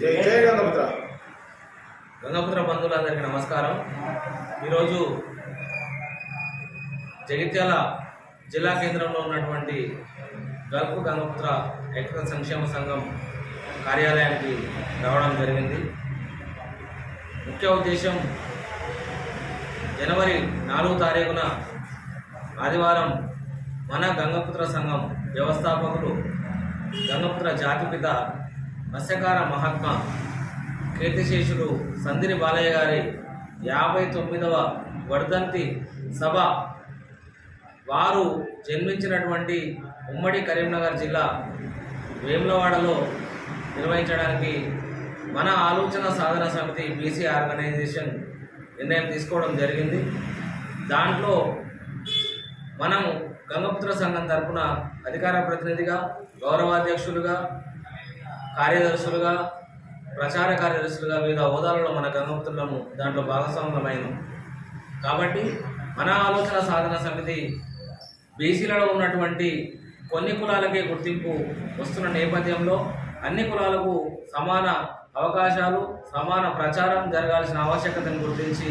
జై గంగపుత్ర. గంగపుత్ర బంధువులందరికీ నమస్కారం. ఈరోజు జగిత్యాల జిల్లా కేంద్రంలో ఉన్నటువంటి గల్ఫ్ గంగపుత్ర ఎక్కడ సంక్షేమ సంఘం కార్యాలయానికి రావడం జరిగింది. ముఖ్య ఉద్దేశం జనవరి నాలుగు తారీఖున ఆదివారం మన గంగపుత్ర సంఘం వ్యవస్థాపకులు గంగపుత్ర జాతిపిత మత్స్యకార మహాత్మా కీర్తిశేషులు సందిని బాలయ్య గారి యాభై తొమ్మిదవ వర్ధంతి సభ. వారు జన్మించినటువంటి ఉమ్మడి కరీంనగర్ జిల్లా వేములవాడలో నిర్వహించడానికి మన ఆలోచన సాధన సమితి బీసీ ఆర్గనైజేషన్ నిర్ణయం తీసుకోవడం జరిగింది. దాంట్లో మనం గంగపుత్ర సంఘం తరపున అధికార ప్రతినిధిగా గౌరవాధ్యక్షులుగా కార్యదర్శులుగా ప్రచార కార్యదర్శులుగా వివిధ హోదాలలో మన గంగపుత్రులను దాంట్లో భాగస్వామ్యమైన కాబట్టి మన ఆలోచన సాధన సమితి బీసీలలో ఉన్నటువంటి కొన్ని కులాలకే గుర్తింపు వస్తున్న నేపథ్యంలో అన్ని కులాలకు సమాన అవకాశాలు సమాన ప్రచారం జరగాల్సిన ఆవశ్యకతను గుర్తించి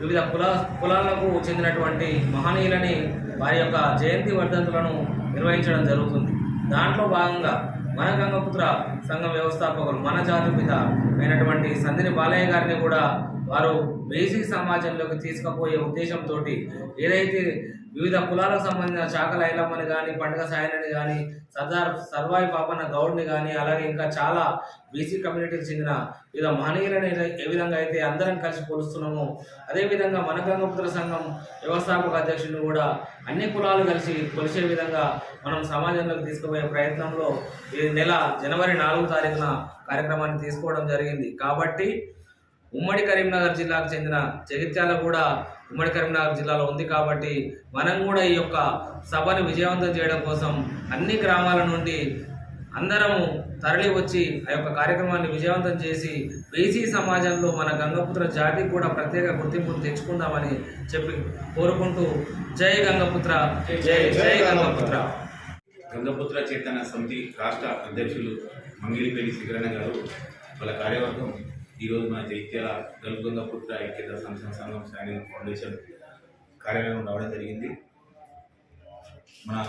వివిధ కుల కులాలకు చెందినటువంటి మహనీయులని వారి యొక్క జయంతి వర్ధంతులను నిర్వహించడం జరుగుతుంది. దాంట్లో భాగంగా మన గంగపుత్ర సంఘం వ్యవస్థాపకులు మన జాతిపిత అయినటువంటి సందిని బాలయ్య గారిని కూడా వారు బీసీ సమాజంలోకి తీసుకుపోయే ఉద్దేశంతో ఏదైతే వివిధ కులాలకు సంబంధించిన చాకల ఐలమ్మని కానీ పండుగ సాయనని కానీ సర్దార్ సర్వాయి పాపన్న గౌడ్ని కానీ అలాగే ఇంకా చాలా బీసీ కమ్యూనిటీకి చెందిన వివిధ మహనీయులని ఏ విధంగా అయితే అందరం కలిసి కొలుస్తున్నామో అదేవిధంగా మన గంగపుత్ర సంఘం వ్యవస్థాపక అధ్యక్షుడిని కూడా అన్ని కులాలు కలిసి కొలిసే విధంగా మనం సమాజంలోకి తీసుకుపోయే ప్రయత్నంలో ఈ నెల జనవరి నాలుగు తారీఖున కార్యక్రమాన్ని తీసుకోవడం జరిగింది. కాబట్టి ఉమ్మడి కరీంనగర్ జిల్లాకు చెందిన జగిత్యాల కూడా ఉమ్మడి కరీంనగర్ జిల్లాలో ఉంది కాబట్టి మనం కూడా ఈ యొక్క సభను విజయవంతం చేయడం కోసం అన్ని గ్రామాల నుండి అందరము తరలి వచ్చి ఆ యొక్క కార్యక్రమాన్ని విజయవంతం చేసి బీసీ సమాజంలో మన గంగపుత్ర జాతికి కూడా ప్రత్యేక గుర్తింపును తెచ్చుకుందామని చెప్పి కోరుకుంటూ జై గంగపుత్ర జై జై గంగపుత్ర. గంగపుత్ర చైతన్య సమితి రాష్ట్ర అధ్యక్షులు మంగిలిపల్లి శిఖరణ గారు వాళ్ళ కార్యవర్గం ఈరోజు మన జైత్యాల గల్గొంద గంగపుత్ర ఐక్యత సంక్షేమ సంఘం శానింగ్ ఫౌండేషన్ కార్యాలయం రావడం జరిగింది. మన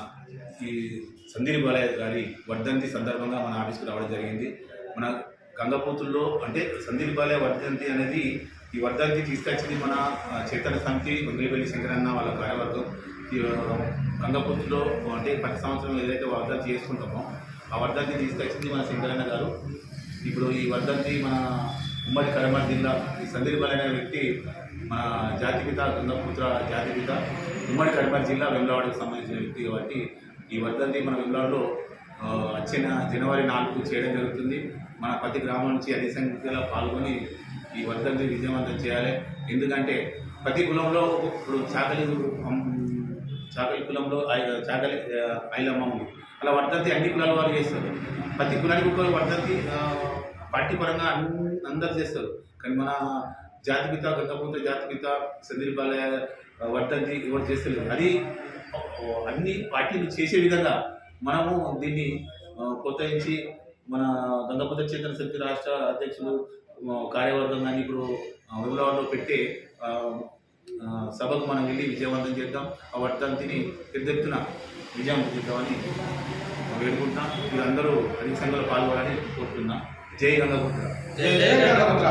ఈ సందీర్ బాలయ్య గారి వర్ధంతి సందర్భంగా మన ఆఫీస్కి రావడం జరిగింది. మన గంగపోతుల్లో అంటే సందీర్ బాలయ్య వర్ధంతి అనేది ఈ వర్ధంతి తీసుకొచ్చింది మన చేతన సమితి మంగిలిపల్లి శంకరన్న వాళ్ళ కార్యవర్గం. ఈ, ఆ, అంటే ప్రతి సంవత్సరం ఏదైతే వర్ధంతి చేసుకుంటామో ఆ వర్ధంతి తీసుకొచ్చింది మన శంకరన్న గారు. ఇప్పుడు ఈ వర్ధంతి మన ఉమ్మడి కరీంనగర్ జిల్లా ఈ అనే వ్యక్తి మన జాతిపిత కుందపుత్ర జాతిపిత ఉమ్మడి కడప జిల్లా వెమ్లవాడకు సంబంధించిన వ్యక్తి కాబట్టి ఈ వర్ధంతి మన వెమ్లవాడలో వచ్చిన జనవరి నాలుగు చేయడం జరుగుతుంది. మన ప్రతి గ్రామం నుంచి అధిక సంఖ్యలో పాల్గొని ఈ వర్ధంతి విజయవంతం చేయాలి. ఎందుకంటే ప్రతి కులంలో ఇప్పుడు చాకలి చాకలి కులంలో ఐ- చాకలి ఐలమ్మ ఉంది. అలా వర్ధంతి అన్ని కులాల వారు చేస్తారు. ప్రతి కులానికి ఒక వర్ధంతి పార్టీ పరంగా అన్ని అందరు చేస్తారు. కానీ మన జాతిపిత గంగపుత్ర జాతిపిత సందీప్ బాలయ్య ఆ, ఎవరు చేస్తలేదు అది అన్ని పార్టీలు చేసే విధంగా మనము దీన్ని ప్రోత్సహించి మన గంగపుత్ర చేతన శక్తి రాష్ట్ర అధ్యక్షులు కార్యవర్గం కానీ ఇప్పుడు విమలవాడలో పెట్టే సభకు మనం వెళ్ళి విజయవంతం చేద్దాం. ఆ వర్ధంతిని పెద్దెత్తున విజయవంతం చేద్దామని వేడుకుంటున్నాం. వీళ్ళందరూ అధిక సంఖ్యలో పాల్గొనాలని కోరుతున్నాం. జై గంగపుత్ర జై జై గంగపుత్ర